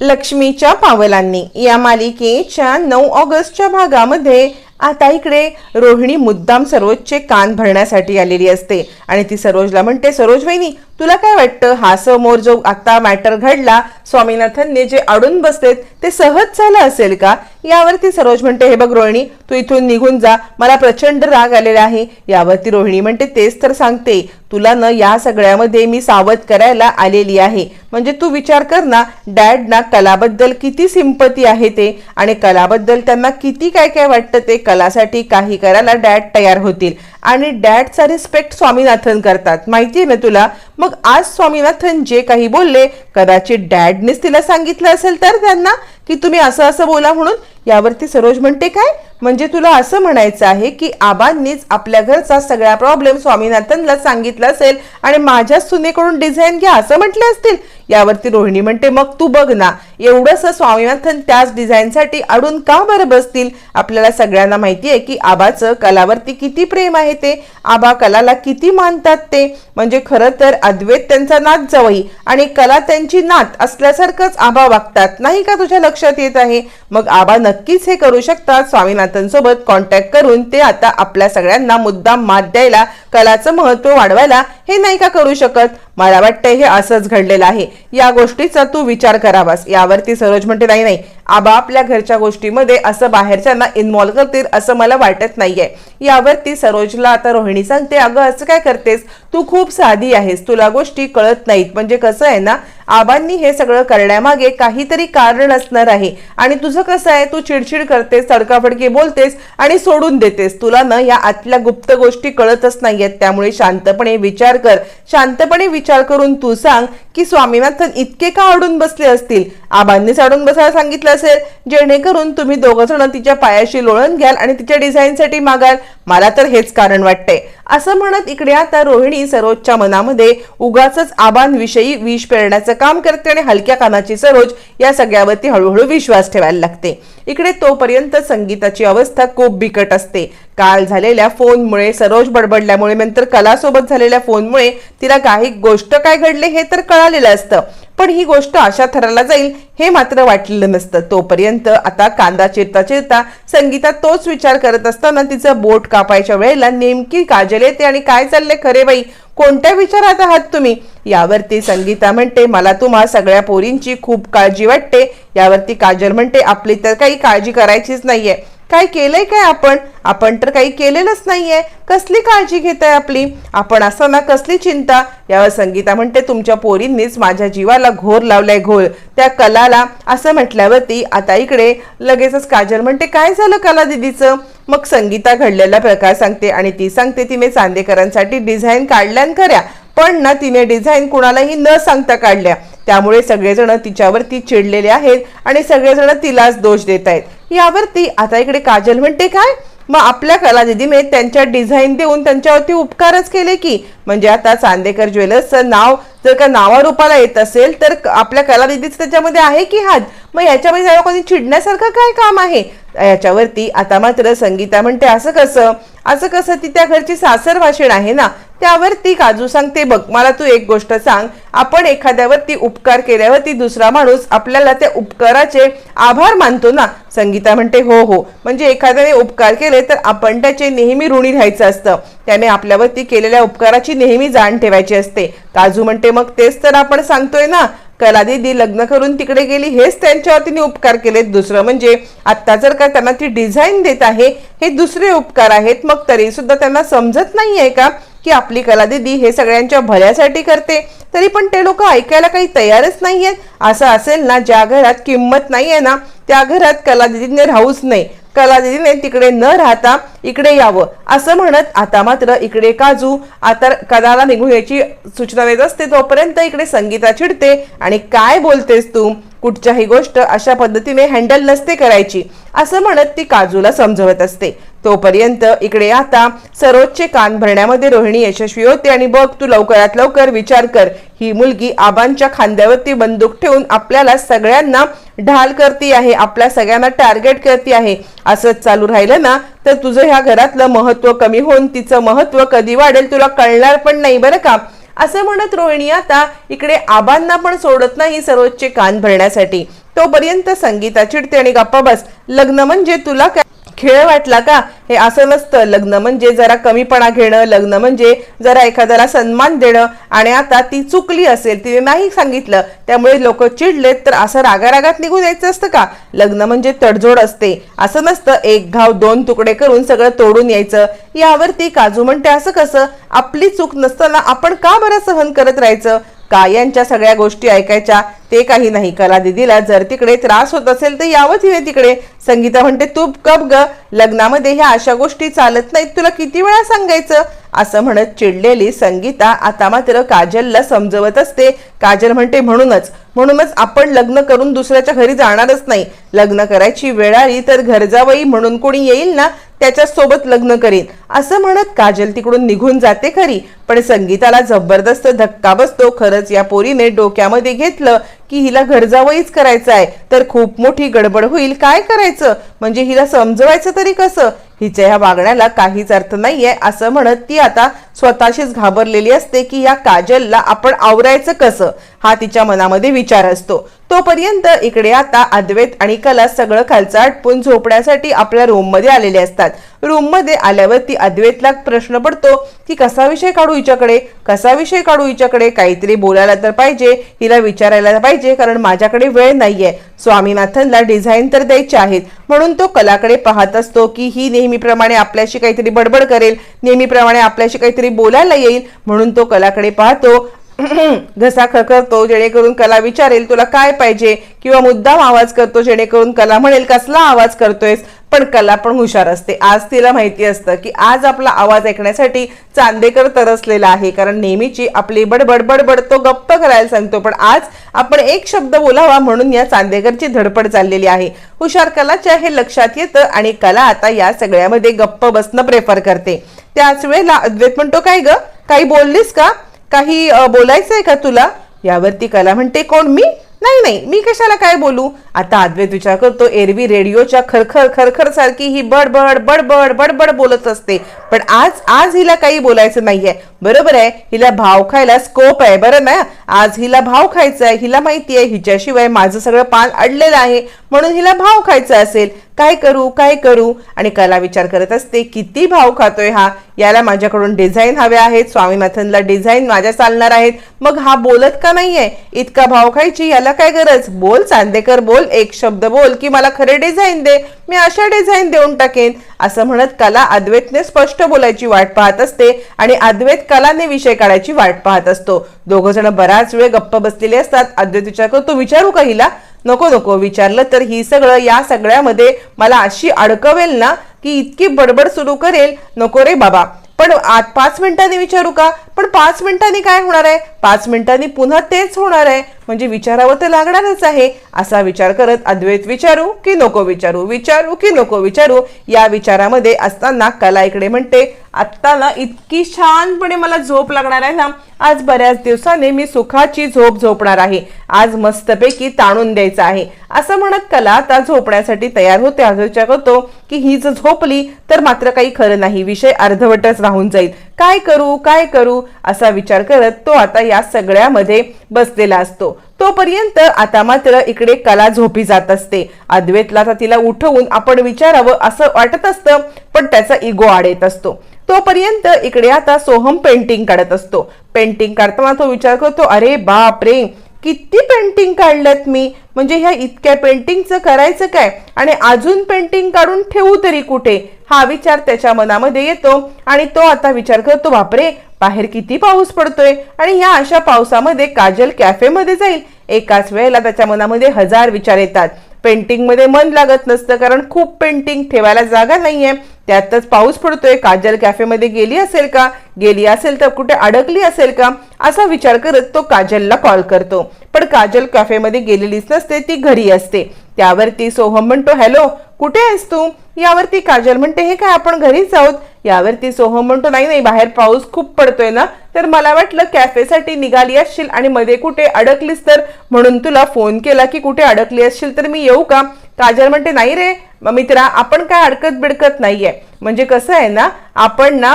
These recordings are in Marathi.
लक्ष्मीच्या पावलांनी. या मालिकेच्या नऊ ऑगस्टच्या भागामध्ये आता इकडे रोहिणी मुद्दाम सरोजचे कान भरण्यासाठी आलेली असते. आणि ती सरोजला म्हणते सरोज वहिनी तुला काय वाटतं? हा समोर जो आता मॅटर घडला स्वामीनाथनने जे अडून बसलेत ते सहज झालं असेल का? यावरती सरोज म्हणते हे बघ रोहिणी तू इथून निघून जा. मला प्रचंड राग आलेला आहे. यावरती रोहिणी म्हणते तेच तर सांगते. तुला न या सगळ्यामध्ये मी सावध करायला आलेली आहे. म्हणजे तू विचार कर ना डॅड ना कलाबद्दल किती सिंपती आहे ते? आणि कलाबद्दल त्यांना किती काय काय वाटतं ते? कलासाठी काही करायला डॅड तयार होतील. आणि डॅडचा रिस्पेक्ट स्वामीनाथन करतात. माहिती आहे ना तुला? मग आज स्वामीनाथन जे काही बोलले कदाचित डॅडनेच तिला सांगितलं असेल तर त्यांना की तुम्ही असं असं बोला म्हणून. यावरती सरोज म्हणते काय? म्हणजे तुला असं म्हणायचं आहे की आबांनीच आपल्या घरचा सगळा प्रॉब्लेम स्वामीनाथनला सांगितला असेल आणि माझ्या सुनेकडून डिझाईन घ्या असं म्हटलं असतील? यावरती रोहिणी म्हणते मग तू बघ ना एवढंसं स्वामीनाथन त्याच डिझाईनसाठी अडून का बरं बसतील? आपल्याला सगळ्यांना माहिती आहे की आबाचं कलावरती किती प्रेम आहे ते. आबा कलाला किती मानतात ते. म्हणजे खरं तर अद्वैत त्यांचा नात जवई आणि कला त्यांची नात असल्यासारखंच आबा वागतात. नाही का तुझ्या लक्षात येत आहे? मग आबा नक्कीच हे करू शकतात विद्यार्थ्यांसोबत कॉन्टॅक्ट करून ते आता आपल्या सगळ्यांना मुद्दाम मात द्यायला कलाचं महत्त्व वाढवायला हे नाही का करू शकत. मला वाटतंय हे असंच घडलेलं आहे. या गोष्टीचा तू विचार करावास. यावरती सरोज म्हणते नाही नाही आबा आपल्या घरच्या गोष्टीमध्ये असं बाहेरच्यांना इन्व्हॉल्व करतील असं मला वाटत नाहीये. यावरती सरोजला आता रोहिणी सांगते अगं असं काय करतेस? तू खूप साधी आहेस. तुला गोष्टी कळत नाहीत. म्हणजे कसं आहे ना आबांनी हे सगळं करण्यामागे काहीतरी कारण असणार आहे. आणि तुझं कसं आहे? तू चिडचिड करतेस तडकाफडकी बोलतेस आणि सोडून देतेस. तुला ना या आतल्या गुप्त गोष्टी कळतच नाहीयेत. त्यामुळे शांतपणे विचार कर. शांतपणे विचार करून तू सांग की स्वामीनाथन इतके का अडून बसले असतील? आबांनीच अडून बसायला सांगितलं असेल जेणेकरून तुम्ही दोघं जण तिच्या पायाशी लोळण घ्याल आणि तिच्या डिझाईनसाठी मागाल. मला तर हेच कारण वाटतंय. असं म्हणत इकडे आता रोहिणी सरोजच्या मनामध्ये उगाच आबांविषयी विष पेरण्याचं काम करते आणि हलक्या कानाची सरोज या सगळ्यावरती हळूहळू विश्वास ठेवायला लागते. इकडे तोपर्यंत संगीताची अवस्था खूप बिकट असते. काल झालेल्या फोनमुळे सरोज बडबडल्यामुळे नंतर कलासोबत झालेल्या फोनमुळे तिला काही गोष्ट काय घडले हे तर कळालेलं असतं. पण ही गोष्ट अशा थराला जाईल हे मात्र वाटलेलं नसतं. तोपर्यंत आता कांदा चिरता चिरता संगीता तोच विचार करत असताना तिचं बोट कापायच्या वेळेला नेमकी काजल येते आणि काय चाललंय खरे बाई? कोणत्या विचारात आहात तुम्ही? यावरती संगीता म्हणते मला तुम्हा सगळ्या पोरींची खूप काळजी वाटते. यावरती काजल म्हणते आपली तर काही काळजी करायचीच नाहीये. काय केलंय काय आपण? आपण तर काही केलेलंच नाहीये. कसली काळजी घेताय आपली? आपण असताना कसली चिंता? यावर संगीता म्हणते तुमच्या पोरींनीच माझ्या जीवाला घोर लावलाय घोर त्या कलाला असं म्हटल्यावरती आता इकडे लगेचच काजल म्हणते काय झालं कला दिदीचं मग संगीता घडलेला प्रकार सांगते आणि ती सांगते तिने चांदेकरांसाठी डिझाईन काढल्यान खऱ्या. पण ना तिने डिझाईन कुणालाही न सांगता काढल्या. त्यामुळे सगळेजण तिच्यावरती चिडलेले आहेत आणि सगळेजण तिलाच दोष देत आहेत यावरती आता इकडे काजल म्हणते काय मग आपल्या कलादिदीने त्यांच्या डिझाईन देऊन त्यांच्यावरती उपकारच केले की म्हणजे आता चांदेकर ज्वेलर्सचं नाव जर का नावारूपाला येत असेल तर क- आपल्या कलादिदीच त्याच्यामध्ये आहे की हात? मग याच्यामध्ये त्या लोकांनी चिडण्यासारखं काय काम आहे? याच्यावरती आता मात्र संगीता म्हणते असं कसं? असं कसं ती त्या घरची सासर वाशिण आहे ना? त्यावर ती काजू सांगते बघ मला तू एक गोष्ट सांग. आपण एखाद्यावरती उपकार केल्यावर ती दुसरा माणूस आपल्याला त्या उपकाराचे आभार मानतो ना? संगीता म्हणते हो हो. म्हणजे एखाद्याने उपकार केले तर आपण त्याचे नेहमी ऋणी राहायचं असतं. त्याने आपल्यावरती केलेल्या उपकाराची नेहमी जाण ठेवायची असते. काजू म्हणते मग तेच तर आपण सांगतोय ना. कलादिदी लग्न करून तिकडे गेली हेच त्यांच्यावर तिने उपकार केलेत. दुसरं म्हणजे आत्ता जर का त्यांना ती डिझाईन देत आहे हे दुसरे उपकार आहेत. मग तरी सुद्धा त्यांना समजत नाही आहे का की आपली कलादिदी हे सगळ्यांच्या भल्यासाठी करते? तरी पण ते लोक ऐकायला काही तयारच नाही आहेत असं असेल ना ज्या घरात किंमत नाही आहे ना त्या घरात कलादिदीने राहूच नाही कलादिदीने तिकडे न राहता इकडे यावं. असं म्हणत आता मात्र इकडे काजू आता कदाला निघून याची सूचना देत असते तोपर्यंत इकडे संगीता चिडते. आणि काय बोलतेस तू? कुठच्याही गोष्ट अशा पद्धतीने हँडल नसते करायची. असं म्हणत ती काजूला समजवत असते. तोपर्यंत इकडे आता सरोजचे कान भरण्यामध्ये रोहिणी यशस्वी होते आणि बघ तू लवकरात लवकर विचार कर. ही मुलगी आबांच्या खांद्यावरती बंदूक ठेवून आपल्याला सगळ्यांना ढाल करती आहे आपल्या सगळ्यांना टार्गेट करती आहे. असंच चालू राहिलं ना तर तुझं ह्या घरातलं महत्त्व कमी होऊन तिचं महत्त्व कधी वाढेल तुला कळणार पण नाही बरं का? असं म्हणत रोहिणी आता इकडे आबांना पण सोडत नाही सरोजचे कान भरण्यासाठी. तोपर्यंत संगीता चिडते आणि गप्पा बस. लग्न म्हणजे तुला काय? खेळ वाटला का? हे असं नसतं. लग्न म्हणजे जरा कमीपणा घेणं लग्न म्हणजे जरा एखाद्याला सन्मान देणं आणि आता ती चुकली असेल तिने नाही सांगितलं त्यामुळे लोक चिडलेत तर असं रागारागात निघून यायचं असतं का? लग्न म्हणजे तडजोड असते. असं नसतं एक घाव दोन तुकडे करून सगळं तोडून यायचं. यावरती काजू म्हणते असं कसं? आपली चूक नसताना आपण का बरं सहन करत राहायचं? कायांच्या सगळ्या गोष्टी ऐकायच्या ते काही नाही. कला दिदीला जर तिकडे त्रास होत असेल तर यावं तिने तिकडे. संगीता म्हणते तू कप ग लग्नामध्ये ह्या अशा गोष्टी चालत नाहीत. तुला किती वेळा सांगायचं? असं म्हणत चिडलेली संगीता आता मात्र काजलला समजवत असते. काजल म्हणते म्हणूनच म्हणूनच आपण लग्न करून दुसऱ्याच्या घरी जाणारच नाही. लग्न करायची वेळ आली तर घर जावई म्हणून कोणी येईल ना त्याच्यासोबत लग्न करीन. असं म्हणत काजल तिकडून निघून जाते खरी. पण संगीताला जबरदस्त धक्का बसतो. खरंच या पोरीने डोक्यामध्ये घेतलं की हिला घरजावईच करायचं आहे तर खूप मोठी गडबड होईल. काय करायचं? म्हणजे हिला समजवायचं तरी कसं? हिच्या ह्या वागण्याला काहीच अर्थ नाहीये असं म्हणत ती आता स्वतःशीच घाबरलेली असते की या काजलला आपण आवरायचं कसं? हा तिच्या मनामध्ये विचार असतो. तोपर्यंत इकडे आता अद्वैत आणि कला सगळं खालचं आटपून झोपण्यासाठी आपल्या रूममध्ये आलेले असतात. रूममध्ये आल्यावरती अद्वैतला प्रश्न पडतो की कसा विषय काढू हिच्याकडे? कसा विषय काढू हिच्याकडे? काहीतरी बोलायला तर पाहिजे हिला विचारायला पाहिजे कारण माझ्याकडे वेळ नाहीये. स्वामीनाथनला डिझाईन तर द्यायचे आहेत. म्हणून तो कलाकडे पाहत असतो की ही नेहमीप्रमाणे आपल्याशी काहीतरी बडबड करेल नेहमीप्रमाणे आपल्याशी काहीतरी बोलायला येईल म्हणून तो कलाकडे पाहतो घसा खरखरतो जेणेकरून कला विचारेल तुला काय पाहिजे? किंवा मुद्दाम आवाज करतो जेणेकरून कला म्हणेल कसला आवाज करतोयस? पण कला पण हुशार असते. आज तिला माहिती असतं की आज आपला आवाज ऐकण्यासाठी चांदेकर तरसलेला आहे. कारण नेहमीची आपली बडबड बडबड तो गप्प करायला सांगतो. पण आज आपण एक शब्द बोलावा म्हणून या चांदेकरची धडपड चाललेली आहे. हुशार कलाच्या हे लक्षात येतं आणि कला आता या सगळ्यामध्ये गप्प बसणं प्रेफर करते. त्याच वेळेला अद्वैत म्हणतो काय ग? काही बोललीस का? काही बोलायचं बोलायचंय का तुला? यावरती कला म्हणते कोण? मी? नाही नाही. मी कशाला काय बोलू? आता अद्वैत विचार करतो. एरवी रेडिओच्या खरखर खरखर सारखी ही बडबड बडबड बडबड बोलत असते. पण आज आज हिला काही बोलायचं नाहीये. बरोबर आहे? हिला भाव खायला स्कोप आहे. बरं ना? आज हिला भाव खायचा आहे. हिला माहिती आहे. हिच्याशिवाय माझं सगळं पान अडलेलं आहे. म्हणून हिला भाव खायचा असेल. काय करू काय करू? आणि कला विचार करत असते किती भाव खातोय हा? याला माझ्याकडून डिझाईन हवे आहेत. स्वामीनाथनला डिझाईन माझ्या चालणार आहेत. मग हा बोलत का नाहीये? इतका भाव खायची याला काय गरज? बोल चांदेकर बोल एक शब्द बोल की मला खरे डिझाईन दे. मी अशा डिझाईन देऊन टाकेन असं म्हणत कला अद्वैतने स्पष्ट बोलायची वाट पाहत असते आणि अद्वैत कलाने विषय काढायची वाट पाहत असतो. दोघ जण बराच वेळ गप्प बसलेले असतात. अद्वैत विचार करतो विचारू का हिला? नको नको विचारलं तर ही सगळं या सगळ्यामध्ये मला अशी अडकवेल ना की इतकी बडबड सुरू करेल. नको रे बाबा. पण आत पाच मिनिटांनी विचारू का? पण पाच मिनिटांनी काय होणार आहे? पाच मिनिटांनी पुन्हा तेच होणार आहे. म्हणजे विचारावं तर लागणारच आहे. असा विचार करत अद्वैत विचारू की नको विचारू विचारू की नको विचारू या विचारामध्ये असताना कला इकडे म्हणते आत्ता ना इतकी छानपणे मला झोप लागणार आहे ना आज बऱ्याच दिवसाने मी सुखाची झोप झोपणार आहे. आज मस्तपैकी ताणून द्यायचं आहे. असं म्हणत कला आता झोपण्यासाठी तयार होते. आज विचार करतो की ही जर झोपली तर मात्र काही खरं नाही. विषय अर्धवटच राहून जाईल. काय करू काय करू असा विचार करत तो आता या सगळ्यामध्ये बसलेला असतो. तोपर्यंत आता मात्र इकडे कला झोपी जात असते. अद्वैतला आता तिला उठवून आपण विचारावं असं वाटत असतं पण त्याचा इगो आड येत असतो. तोपर्यंत इकडे आता सोहम पेंटिंग काढत असतो. पेंटिंग काढताना तो विचार करतो अरे बाप रे किती पेंटिंग काढल्यात मी? म्हणजे ह्या इतक्या पेंटिंगचं करायचं काय? आणि अजून पेंटिंग काढून ठेवू तरी कुठे? हा विचार त्याच्या मनामध्ये येतो आणि तो आता विचार करतो बापरे बाहेर किती पाऊस पडतोय? आणि ह्या अशा पावसामध्ये काजल कॅफेमध्ये जाईल. एकाच वेळेला त्याच्या मनामध्ये हजार विचार येतात. पेंटिंगमध्ये मन लागत नसतं कारण खूप पेंटिंग ठेवायला जागा नाहीये. त्यातच पाऊस पडतोय काजल कॅफेमध्ये गेली असेल का? गेली असेल तर कुठे अडकली असेल का? असा विचार करत तो काजलला कॉल करतो. पण काजल कॅफेमध्ये गेलेलीच नसते ती घरी असते. त्यावरती सोहम म्हणतो हॅलो कुठे आहेस तू? यावरती काजल म्हणते हे काय आपण घरीच आहोत? यावरती सोहम म्हणतो नाही नाही बाहेर पाऊस खूप पडतोय ना तर मला वाटलं कॅफेसाठी निघाली असशील आणि मध्ये कुठे अडकलीस तर म्हणून तुला फोन केला की कुठे अडकली असशील तर मी येऊ का काजल म्हणते नाही रे मित्रा आपण काय अडकत बिडकत नाहीये. म्हणजे कसं आहे ना आपण ना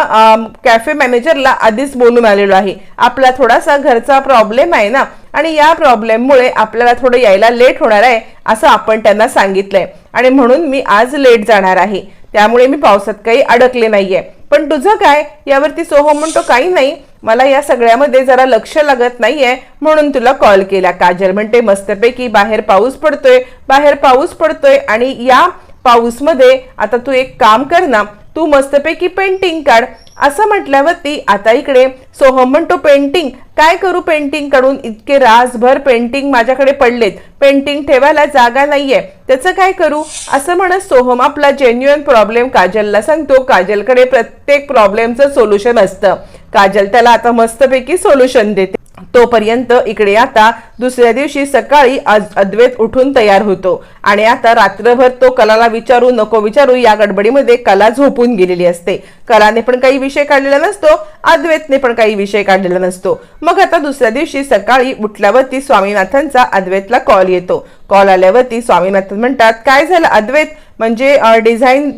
कॅफे मॅनेजरला आधीच बोलून आलेलो आहे. आपला थोडासा घरचा प्रॉब्लेम आहे ना आणि या प्रॉब्लेममुळे आपल्याला थोडं यायला लेट होणार आहे असं आपण त्यांना सांगितलंय. आणि म्हणून मी आज लेट जाणार आहे. त्यामुळे मी पावसात काही अडकले नाहीये. पण तुझं काय? यावरती सोहम हो म्हणतो काही नाही. मला या सगळ्यामध्ये जरा लक्ष लागत नाहीये म्हणून तुला कॉल केला. काजल म्हणते मस्तपैकी बाहेर पाऊस पडतोय बाहेर पाऊस पडतोय आणि या पाऊसमध्ये आता तू एक काम कर ना तू मस्तपैकी पेंटिंग काढ. असं म्हटल्यावरती आता इकडे सोहम म्हणतो पेंटिंग काय करू पेंटिंग काढून इतके रासभर पेंटिंग माझ्याकडे पडलेत पेंटिंग ठेवायला जागा नाहीये त्याचं काय करू? असं म्हणत सोहम आपला जेन्युअन प्रॉब्लेम काजलला सांगतो. काजलकडे प्रत्येक प्रॉब्लेमचं सोल्युशन असतं. काजल त्याला आता मस्तपैकी सोल्युशन देते. तोपर्यंत इकडे आता दुसऱ्या दिवशी सकाळी अद्वैत उठून तयार होतो. आणि आता रात्रभर तो कलाला विचारू नको विचारू या गडबडीमध्ये कला झोपून गेलेली असते. कलाने पण काही विषय काढलेला नसतो अद्वैतने पण काही विषय काढलेला नसतो. मग आता दुसऱ्या दिवशी सकाळी उठल्यावरती स्वामीनाथनचा अद्वैतला कॉल येतो. कॉल आल्यावरती स्वामीनाथन म्हणतात काय झालं अद्वैत? म्हणजे डिझाईन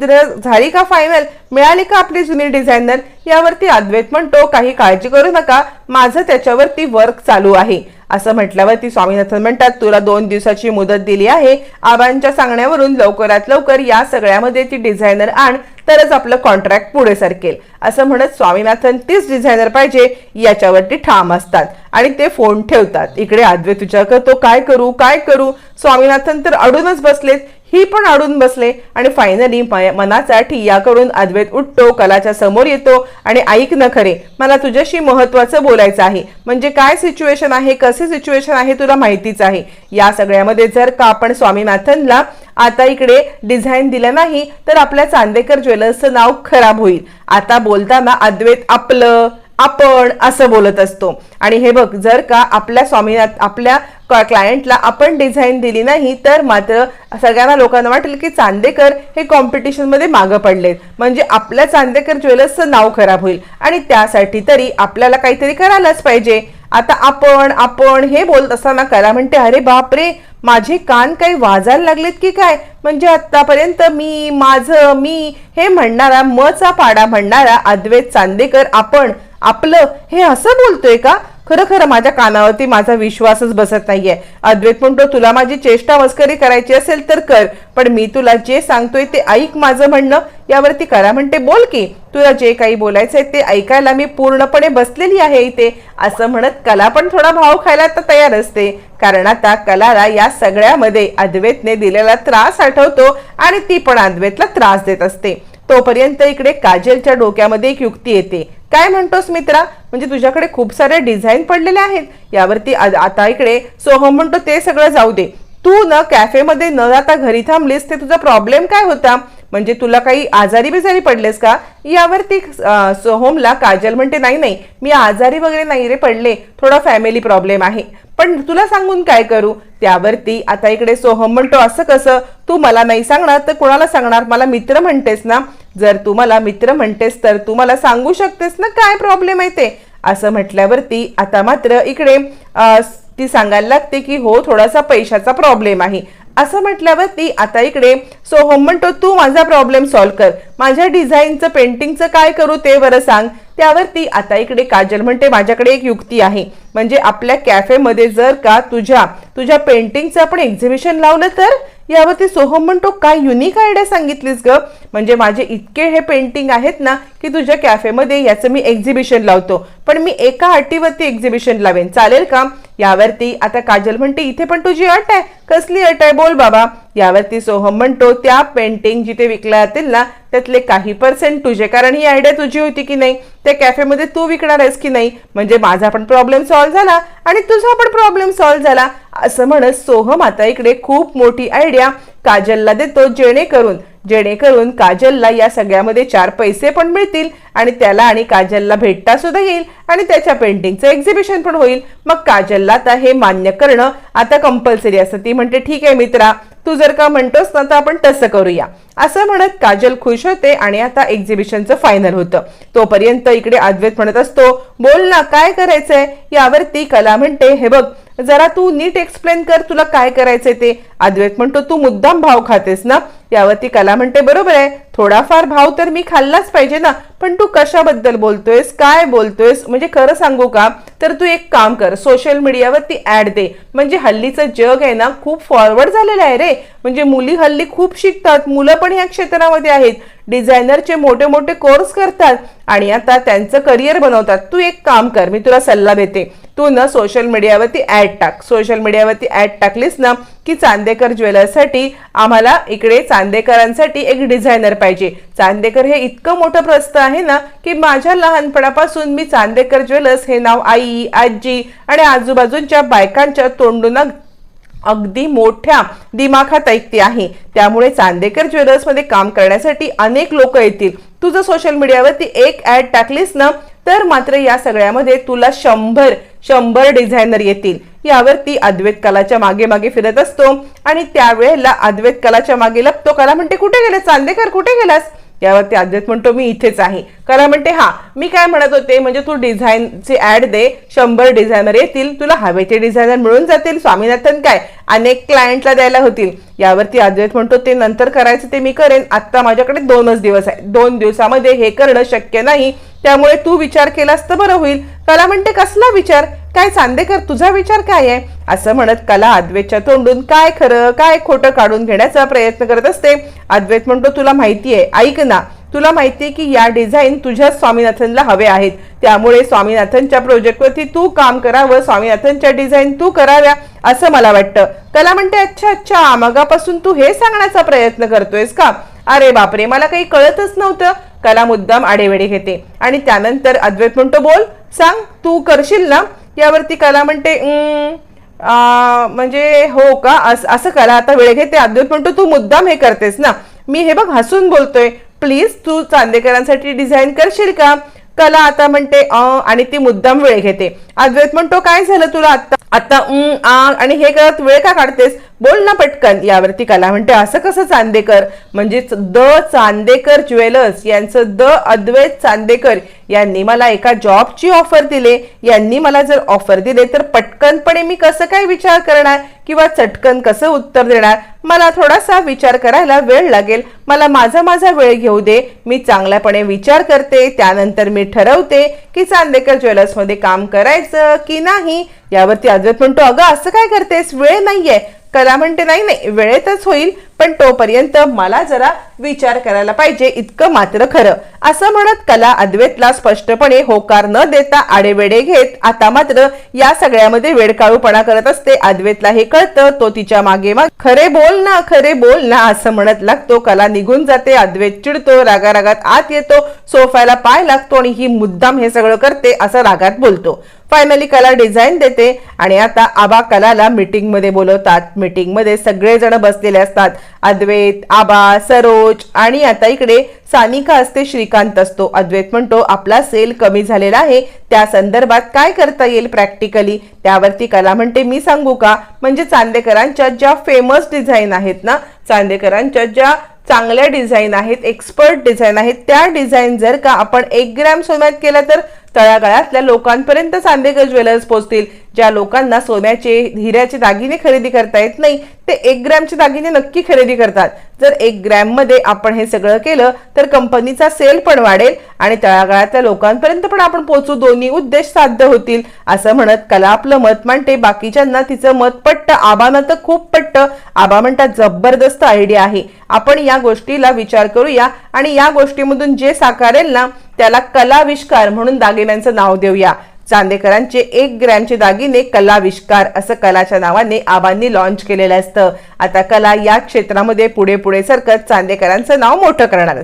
झाली का फायनल मिळाली का आपली जुनी डिझायनर यावरती अद्वैत म्हणतो काही काळजी करू नका माझं त्याच्यावरती वर्क चालू आहे. असं म्हटल्यावरती स्वामीनाथन म्हणतात तुला दोन दिवसाची मुदत दिली आहे आबांच्या सांगण्यावरून लवकरात लवकर या सगळ्यामध्ये ती डिझायनर आण तरच आपलं कॉन्ट्रॅक्ट पुढे सरकेल. असं म्हणत स्वामीनाथन तीच डिझायनर पाहिजे याच्यावरती ठाम असतात आणि ते फोन ठेवतात. इकडे अद्वैत विचार करतो काय करू काय करू? स्वामीनाथन तर अडूनच बसलेत. ही पण अडून बसले आणि फायनली मनाचा ठिय्या करून अद्वैत उठतो कलाच्या समोर येतो आणि ऐक न खरे मला तुझ्याशी महत्वाचं बोलायचं आहे. म्हणजे काय सिच्युएशन आहे कसे सिच्युएशन आहे तुला माहितीच आहे. या सगळ्यामध्ये जर का आपण स्वामीनाथनला आता इकडे डिझाईन दिलं नाही तर आपल्या चांदेकर ज्वेलर्सचं नाव खराब होईल. आता बोलताना अद्वैत आपलं आपण असं बोलत असतो. आणि हे बघ जर का आपल्या स्वामीनाथ आपल्या क्लायंटला आपण डिझाईन दिली नाही तर मात्र सगळ्यांना लोकांना वाटेल की चांदेकर हे कॉम्पिटिशनमध्ये मागं पडलेत. म्हणजे आपल्या चांदेकर ज्वेलर्सचं नाव खराब होईल. आणि त्यासाठी तरी आपल्याला काहीतरी करायलाच पाहिजे. आता आपण आपण हे बोलत असताना करा म्हणते अरे बापरे माझे कान काही वाजायला लागलेत की काय? म्हणजे आतापर्यंत मी माझं मी हे म्हणणारा मचा पाडा म्हणणारा अद्वैत चांदेकर आपण आपलं हे असं बोलतोय का? खरं खरं माझ्या कानावरती माझा विश्वासच बसत नाहीये. अद्वैत म्हणतो तुला माझी चेष्टा मस्करी करायची असेल तर कर पण मी तुला जे सांगतोय ते ऐक माझं म्हणणं. यावरती करा म्हणते बोल की. तुला जे काही बोलायचंय ते ऐकायला मी पूर्णपणे बसलेली आहे इथे. असं म्हणत कला पण थोडा भाव खायला तर तयार असते. कारण आता कलाला या सगळ्यामध्ये अद्वैतने दिलेला त्रास आठवतो आणि ती पण अद्वैतला त्रास देत असते. तोपर्यंत इकडे काजलच्या डोक्यामध्ये एक युक्ती येते. काय म्हणतोस मित्रा? म्हणजे तुझ्याकडे खूप सारे डिझाईन पडलेले आहेत. यावरती आता इकडे सोहम म्हणतो ते सगळं जाऊ दे. तू न कॅफेमध्ये न जाता घरी थांबलीस ते तुझा प्रॉब्लेम काय होता? म्हणजे तुला काही आजारी बिजारी पडलेस का? यावरती ती सोहमला काजल म्हणते नाही नाही मी आजारी वगैरे नाही रे पडले. थोडा फॅमिली प्रॉब्लेम आहे. पण तुला सांगून काय करू? त्यावरती आता इकडे सोहम म्हणतो असं कसं? तू मला नाही सांगणार तर कोणाला सांगणार? मला मित्र म्हणतेस ना? जर तू मला मित्र म्हणतेस तर तू मला सांगू शकतेस ना? काय प्रॉब्लेम आहे ते? असं म्हटल्यावरती आता मात्र इकडे ती सांगायला लागते की हो थोडासा पैशाचा प्रॉब्लेम आहे. असं म्हटल्यावर ती आता इकडे सोहम म्हणतो तू माझा प्रॉब्लेम सॉल्व्ह कर. माझ्या डिझाईनचं पेंटिंगचं काय करू ते बरं सांग. त्यावर ती आता इकडे काजल म्हणते माझ्याकडे एक युक्ती आहे. म्हणजे आपल्या कॅफेमध्ये जर का तुझ्या तुझ्या पेंटिंगचं आपण एक्झिबिशन लावलं तर यावरती सोहम म्हणतो काय युनिक आयडिया सांगितलीस ग? म्हणजे माझे इतके हे पेंटिंग आहेत ना की तुझ्या कॅफेमध्ये याचं मी एक्झिबिशन लावतो. पण मी एका अटीवरती एक्झिबिशन लावेन. चालेल का? यावरती आता काजल म्हणते इथे पण तुझी अट आहे? कसली अट आहे? बोल बाबा. यावरती सोहम म्हणतो त्या पेंटिंग जिथे विकल्या जातील ना त्यातले काही पर्सेंट तुझे. कारण ही आयडिया तुझी होती की नाही? त्या कॅफेमध्ये तू विकणार आहेस की नाही? म्हणजे माझा पण प्रॉब्लेम सॉल्व्ह झाला आणि तुझा पण प्रॉब्लेम सॉल्व्ह झाला. असं म्हणत सोहम आता इकडे खूप मोठी आयडिया काजलला देतो जेणेकरून जेणेकरून काजलला या सगळ्यामध्ये चार पैसे पण मिळतील आणि त्याला आणि काजलला भेटता सुद्धा येईल आणि त्याच्या पेंटिंगचं एक्झिबिशन पण होईल. मग काजलला आता हे मान्य करणं आता कंपल्सरी असतं. ती म्हणते ठीक आहे मित्रा तू जर का म्हणतोस ना तर आपण तसं करूया. असं म्हणत काजल खुश होते आणि आता एक्झिबिशनचं फायनल होतं. तोपर्यंत इकडे अद्वैत म्हणत असतो बोल ना काय करायचंय? यावरती कला म्हणते हे बघ जरा तू नीट एक्सप्लेन कर तुला काय करायचंय ते. अद्वैत म्हणतो तू मुद्दाम भाव खातेस ना? यावरती कला म्हणते बरोबर आहे. थोडाफार भाव तर मी खाल्लाच पाहिजे ना. पण तू कशाबद्दल बोलतोयस? काय बोलतोयस? म्हणजे खरं सांगू का? तर तू एक काम कर. सोशल मीडियावरती ऍड दे. म्हणजे हल्लीचं जग आहे ना खूप फॉरवर्ड झालेलं आहे रे. म्हणजे मुली हल्ली खूप शिकतात. मुलं पण या क्षेत्रामध्ये आहेत. डिझायनरचे मोठे मोठे कोर्स करतात. आणि आता त्यांचं करिअर बनवतात. तू एक काम कर. मी तुला सल्ला देते. तू ना सोशल मीडियावरती ॲड टाक. सोशल मीडियावरती ॲड टाकलीस ना की चांदेकर ज्वेलर्ससाठी आम्हाला इकडे चांदेकरांसाठी एक डिझायनर पाहिजे. चांदेकर हे इतकं मोठं प्रस्थ आहे ना की माझ्या लहानपणापासून मी चांदेकर ज्वेलर्स हे नाव आई आजी आणि आजूबाजूच्या बायकांच्या तोंडून अगदी मोठ्या दिमाखात ऐकते आहे. त्यामुळे चांदेकर ज्वेलर्समध्ये काम करण्यासाठी अनेक लोक येतील. तू जर सोशल मीडियावरती एक ॲड टाकलीस ना तर मात्र या सगळ्यामध्ये तुला शंभर शंभर डिझायनर येतील. यावरती अद्वैत कलाच्या मागे मागे फिरत असतो आणि त्यावेळेला अद्वैत कलाच्या मागे लपतो. कला म्हणते कुठे गेले? चांदेकर कुठे गेलास? यावरती अद्वैत म्हणतो मी इथेच आहे. कला म्हणते हा मी काय म्हणत होते? म्हणजे तू डिझाईनचे ऍड दे शंभर डिझायनर येतील तुला हवेचे डिझायनर मिळून जातील स्वामीनाथन काय? अनेक क्लायंटला द्यायला होतील. यावरती अद्वैत म्हणतो ते नंतर करायचं ते मी करेन. आत्ता माझ्याकडे दोनच दिवस आहे. दोन दिवसामध्ये हे करणं शक्य नाही. त्यामुळे तू विचार केलास तर बरं होईल. कला म्हणते कसला विचार? काय चांदेकर तुझा विचार काय आहे? असं म्हणत कला अद्वैतच्या तोंडून काय खरं काय खोटं काढून घेण्याचा प्रयत्न करत असते. अद्वैत म्हणतो तुला माहितीये ऐक ना. तुला माहितीये की या डिझाईन तुझ्या स्वामीनाथनला हवे आहेत. त्यामुळे स्वामीनाथनच्या प्रोजेक्टवरती तू काम करावं स्वामीनाथनच्या डिझाईन तू कराव्या असं मला वाटतं. कला म्हणते अच्छा अच्छा मगापासून तू हे सांगण्याचा प्रयत्न करतोयस का? अरे बापरे मला काही कळतच नव्हतं. कला मुद्दाम आडेवेडे घेते. आणि त्यानंतर अद्वैत म्हणतो बोल सांग तू करशील ना? यावरती कला म्हणते म्हणजे हो का? असं कला आता वेळ घेते. अद्वैत म्हणतो तू मुद्दाम हे करतेस ना? मी हे बघ हसून बोलतोय. प्लीज तू चांदेकरांसाठी डिझाईन करशील का? कला आता म्हणते आणि ती मुद्दाम वेळ घेते. अद्वैत म्हणतो काय झालं तुला आता आता आ आणि हे करत वेळ का काढतेस? बोल ना पटकन यावरती कला. म्हणते असं कसं चांदेकर? म्हणजेच द चांदेकर ज्वेलर्स यांचं द अद्वैत चांदेकर यांनी मला एका जॉबची ऑफर दिले. यांनी मला जर ऑफर दिले तर पटकनपणे मी कसं काय विचार करणार किंवा चटकन कसं उत्तर देणार? मला थोडासा विचार करायला वेळ लागेल. मला माझा माझा वेळ घेऊ दे. मी चांगल्यापणे विचार करते. त्यानंतर मी ठरवते की चांदेकर ज्वेलर्समध्ये काम करायचं की नाही? यावरती अद्वैत म्हणतो अगं असं काय करतेस? वेळ नाहीये. करा म्हणते नाही नाही वेळेतच होईल. पण तोपर्यंत मला जरा विचार करायला पाहिजे इतकं मात्र खरं. असं म्हणत कला अद्वैतला स्पष्टपणे होकार न देता आडेवेडे घेत आता मात्र या सगळ्यामध्ये वेडकाळूपणा करत असते. अद्वैतला हे कळतं तो तिच्यामागे माग खरे बोल ना खरे बोल ना असं म्हणत लागतो. कला निघून जाते अद्वैत चिडतो रागारागात आत येतो. सोफ्याला पाय लागतो आणि ही मुद्दाम हे सगळं करते असं रागात बोलतो. फायनली कला डिझाईन देते आणि आता आबा कलाला मीटिंगमध्ये बोलवतात. मीटिंगमध्ये सगळेजण बसलेले असतात. अद्वैत आबा सरोज आणि आता इकडे सानिका असते श्रीकांत असतो. अद्वैत म्हणतो आपला सेल कमी झालेला आहे. त्या संदर्भात काय करता येईल प्रॅक्टिकली त्यावरती कला म्हणते मी सांगू का? म्हणजे चांदेकरांच्या ज्या फेमस डिझाईन आहेत ना चांदेकरांच्या ज्या चांगल्या डिझाईन आहेत एक्सपर्ट डिझाईन आहेत त्या डिझाईन जर का आपण एक ग्रॅम सोन्यात केला तर तळागाळातल्या लोकांपर्यंत चांदेकर ज्वेलर्स पोहोचतील ज्या लोकांना सोन्याचे हिऱ्याचे दागिने खरेदी करता येत नाही ते एक ग्रॅमचे दागिने नक्की खरेदी करतात. जर एक ग्रॅममध्ये आपण हे सगळं केलं तर कंपनीचा सेल पण वाढेल आणि तळागाळातल्या लोकांपर्यंत पण आपण पोहोचू दोन्ही उद्देश साध्य होतील असं म्हणत कला आपलं मत मांडते. बाकीच्यांना तिचं मत पटतं आबानं तर खूप पटतं आबा म्हणतात जबरदस्त आयडिया आहे. आपण या गोष्टीला विचार करूया आणि या गोष्टीमधून जे साकारेल ना त्याला कलाविष्कार म्हणून दागिन्यांचं नाव देऊया. चांदेकरांचे एक ग्रॅमचे दागिने कलाविष्कार असं कलाच्या नावाने आबांनी लॉन्च केलेलं असतं. आता कला या क्षेत्रामध्ये पुढे पुढे सरकत चांदेकरांचं नाव मोठं करणार असतं.